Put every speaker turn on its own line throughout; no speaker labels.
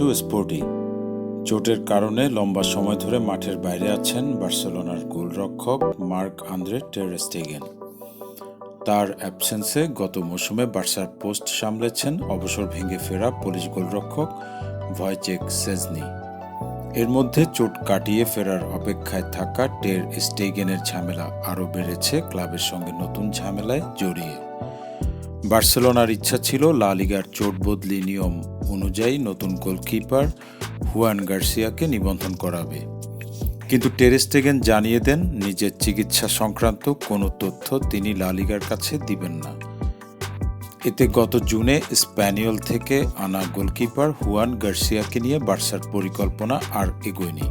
Two sporty. চোটের কারণে লম্বা সময় ধরে মাঠের বাইরে আছেন বার্সেলোনার গোলরক্ষক মার্ক আন্দ্রে টেরেস্টেগেন তার অ্যাবসেন্সে গত মৌসুমে বার্সার পোস্ট সামলেছেন অবসর ভেঙে ফেরা পুলিশ গোলরক্ষক ভয়চেক সেজনি। এর মধ্যে চোট কাটিয়ে ফেরার অপেক্ষায় থাকা টের স্টেগেনের ঝামেলা আরও বেড়েছে ক্লাবের সঙ্গে নতুন ঝামেলায় জড়িয়ে। বার্সেলোনার ইচ্ছা ছিল লা লিগার চোট বদলি নিয়ম অনুযায়ী নতুন গোলকিপার হুয়ান গার্সিয়াকে নিবন্ধন করাবে। কিন্তু টেরেস্টেগেন জানিয়ে দেন, নিজের চিকিৎসা সংক্রান্ত কোনো তথ্য তিনি লা লিগার কাছে দিবেন না। এতে গত জুনে স্প্যানিয়ল থেকে আনা গোলকিপার হুয়ান গার্সিয়াকে নিয়ে বার্সার পরিকল্পনা আর এগোয়নি।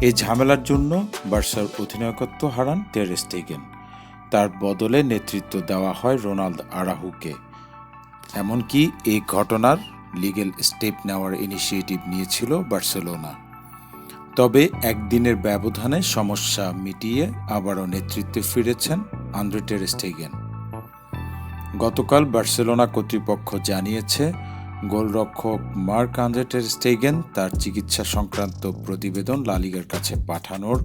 এই ঝামেলার জন্য বার্সার অধিনায়কত্ব হারান টেরেস্টেগেন তার বদলে নেতৃত্ব দেওয়া হয় রোনাল্ড আরাহুকে। এমনকি এই ঘটনার লিগেল স্টেপ নেওয়ার ইনিশিয়েটিভ নিয়েছিল বার্সেলোনা। তবে একদিনের ব্যবধানে সমস্যা মিটিয়ে আবারও নেতৃত্বে ফিরেছেন আন্দ্রে টেরেস্টেগেন গতকাল বার্সেলোনা কর্তৃপক্ষ জানিয়েছে গোলরক্ষক মার্ক আন্দ্রে টেরেস্টেগেন তার চিকিৎসা সংক্রান্ত প্রতিবেদন লালিগার কাছে পাঠানোর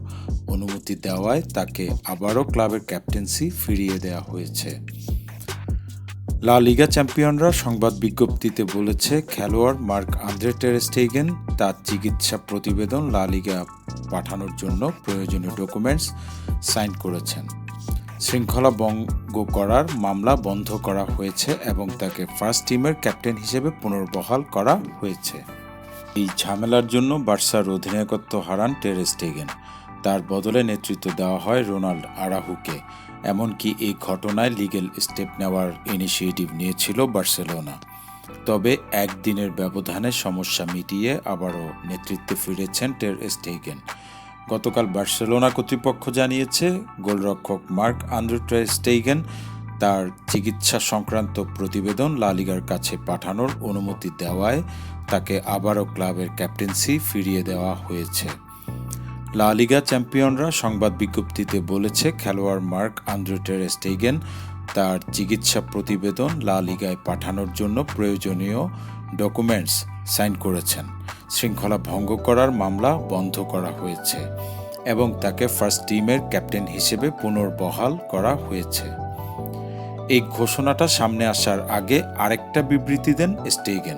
অনুমতি দেওয়ায় তাকে আবারও ক্লাবের ক্যাপ্টেন্সি ফিরিয়ে দেওয়া হয়েছে। লা লিগা চ্যাম্পিয়নরা সংবাদ বিজ্ঞপ্তিতে বলেছে, খেলোয়াড় মার্ক আন্দ্রে টেরেস্টেগেন তার চিকিৎসা প্রতিবেদন লা লিগা পাঠানোর জন্য প্রয়োজনীয় ডকুমেন্টস সাইন করেছেন। শৃঙ্খলা ভঙ্গ করার মামলা বন্ধ করা হয়েছে এবং তাকে ফার্স্ট টিমের ক্যাপ্টেন হিসেবে পুনর্বহাল করা হয়েছে। এই ঝামেলার জন্য বার্সার অধিনায়কত্ব হারান টেরেস্টেগেন তার বদলে নেতৃত্ব দেওয়া হয় রোনাল্ড আরাহুকে। এমনকি এই ঘটনায় লিগেল স্টেপ নেওয়ার ইনিশিয়েটিভ নিয়েছিল বার্সেলোনা। তবে একদিনের ব্যবধানে সমস্যা মিটিয়ে আবারও নেতৃত্বে ফিরেছেন টের স্টেগেন। গতকাল বার্সেলোনা কর্তৃপক্ষ জানিয়েছে, গোলরক্ষক মার্ক আন্দ্রে স্টেইগেন তার চিকিৎসা সংক্রান্ত প্রতিবেদন লালিগার কাছে পাঠানোর অনুমতি দেওয়ায় তাকে আবারও ক্লাবের ক্যাপ্টেন্সি ফিরিয়ে দেওয়া হয়েছে। লা লিগা চ্যাম্পিয়নরা সংবাদ বিজ্ঞপ্তিতে বলেছে, খেলোয়াড় মার্ক আন্দ্রেটের স্টেইগেন তার চিকিৎসা প্রতিবেদন লা লিগায় পাঠানোর জন্য প্রয়োজনীয় ডকুমেন্টস সাইন করেছেন। শৃঙ্খলা ভঙ্গ করার মামলা বন্ধ করা হয়েছে এবং তাকে ফার্স্ট টিমের ক্যাপ্টেন হিসেবে পুনর্বহাল করা হয়েছে। এই ঘোষণাটা সামনে আসার আগে আরেকটা বিবৃতি দেন স্টেগেন,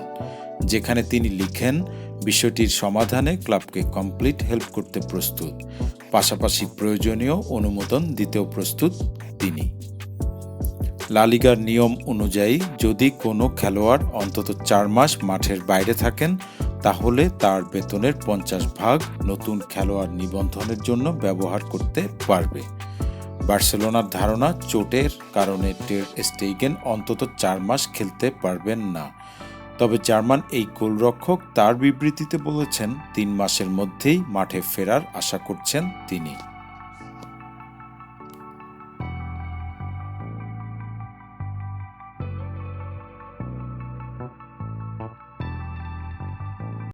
যেখানে তিনি লিখেন, বিষয়টির সমাধানে ক্লাবকে কমপ্লিট হেল্প করতে প্রস্তুত, পাশাপাশি প্রয়োজনীয় অনুমোদন দিতেও প্রস্তুত তিনি। লালিগার নিয়ম অনুযায়ী যদি কোনো খেলোয়াড় অন্তত চার মাস মাঠের বাইরে থাকেন তাহলে তার বেতনের পঞ্চাশ ভাগ নতুন খেলোয়াড় নিবন্ধনের জন্য ব্যবহার করতে পারবে। বার্সেলোনার ধারণা চোটের কারণে টের স্টেইগেন অন্তত চার মাস খেলতে পারবেন না। তবে জার্মান এই গোলরক্ষক তার বিবৃতিতে বলেছেন, তিন মাসের মধ্যেই মাঠে ফেরার আশা করছেন তিনি।